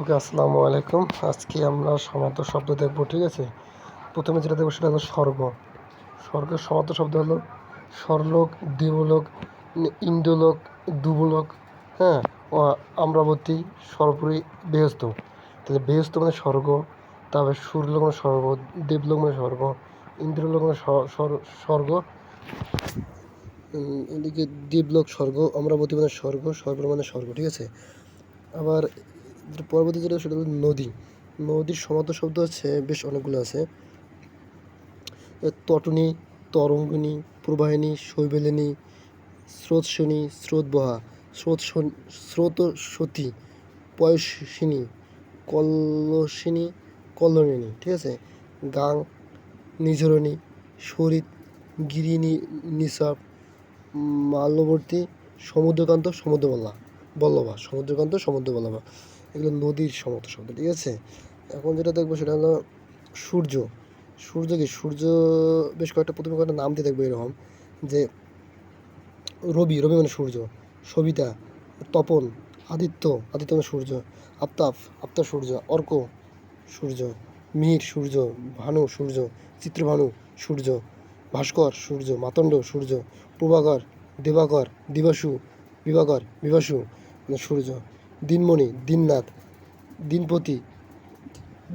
ওকে, আসসালামু আলাইকুম। আজকে আমরা সমার্থ শব্দ দেখব, ঠিক আছে? প্রথমে যেটা দেখব সেটা হলো স্বর্গ। স্বর্গের সমার্থ শব্দ হলো স্বরলোক, দেবলোক, ইন্দ্রলোক, দুবলোক হ্যাঁ? আম্রাবতী, সর্বপুরী বেহস্ত। তাহলে বেহস্ত মানে স্বর্গ, তারপরে সুরলোক মানে স্বর্গ, দেবলোক মানে স্বর্গ, ইন্দ্রলোক মানে স্ব- স্বর- স্বর্গ এদিকে দেবলোক স্বর্গ অমরাবতী মানে স্বর্গ স্বর্গ মানে স্বর্গ, ঠিক আছে? আবার পরবর্তী যেটা সেটা হলো নদী। নদীর সমার্থ শব্দ হচ্ছে বেশ অনেকগুলো আছে। তটনী, তরঙ্গিনী, প্রবাহিনী, শৈবেলিনী স্রোতস্বিনী স্রোতবহা স্রোত স্রোত সতী পয়সিনী, কলসিনী কল্যাণিনী ঠিক আছে? গাং নিজরণী সরিত গিরিনী, নিসাব মাল্যবর্তী সমুদ্রকান্ত সমুদ্রবল্লা বল্লভা, সমুদ্রকান্ত, সমুদ্রবল্লভা। এগুলো নদীর সমত শব্দ ঠিক আছে? এখন যেটা দেখব সেটা হলো সূর্য। সূর্য কি? সূর্য বেশ কয়েকটা প্রথমে কয়েকটা নাম দিয়ে দেখব এরকম, যে রবি রবি মানে সূর্য, সবিতা, তপন, আদিত্য আদিত্য মানে সূর্য, আফতাব আফতাব সূর্য, অর্ক সূর্য মিহির সূর্য, ভানু সূর্য, চিত্রভানু সূর্য, ভাস্কর সূর্য মাতণ্ড সূর্য, প্রভাকর, দেবাকর, দিবাসু, বিভাকর, বিভাসু মানে সূর্য। দিনমণি, দিননাথ, দিনপতি,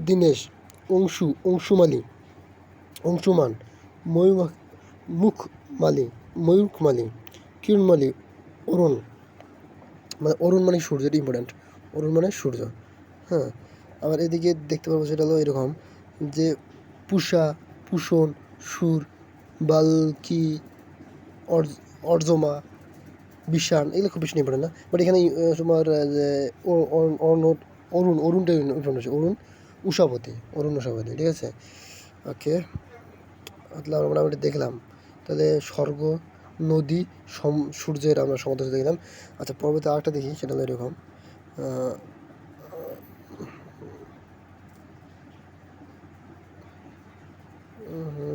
দীনেশ, অংশু, অংশুমালি, অংশুমান ময়ূর মুখ মুখমালি, ময়ূরমালি, কিরণমালি, অরুণ। মানে অরুণ মানে সূর্য ইম্পর্ট্যান্ট অরুণ মানে সূর্য। হ্যাঁ আবার এদিকে দেখতে পারব সেটা হলো এরকম যে পুষা, পুষণ, সুর, বালকি, অর্জ- অর্জমা বিষাণ এগুলো খুব বেশি ইম্পর্টেন্ট না। বাট এখানে তোমার আহ, যে অ- অ- অর্ণ- অরুণ অরুণটা ইম্পর্টেন্ট হচ্ছে অরুণ উষাপতি অরুণ উষাপতি ঠিক আছে? ওকে তাহলে আমরা মোটামুটি দেখলাম। তাহলে স্বর্গ নদী সম সূর্যের আমরা সমুদ্র দেখলাম আচ্ছা পরবর্তী আরেকটা দেখি সেটা হলো এরকম। হুম,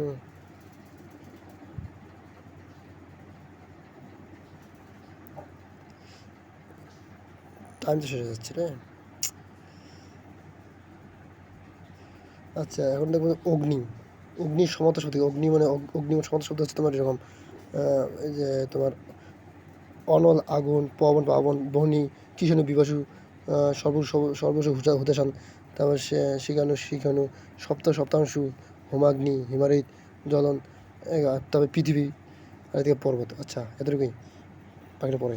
টাইম তো যাচ্ছে রে আচ্ছা এখন দেখব অগ্নি অগ্নির সমত শব্দ অগ্নি মানে অগ- অগ্নি সমত শব্দ হচ্ছে তোমার এরকম এই যে তোমার অনল আগুন পবন পাবন বনি কিষাণু বিবাসু সর্ব সর্ব- সর্বস্ব হুতা হুতাশান তারপর সে শিখানু শিখানু সপ্ত সপ্তাংশু হোমাগ্নি হিমারিত জ্বলন এ- আর পৃথিবী আর এদিকে পর্বত আচ্ছা এতটুকুই পাখিটা পরে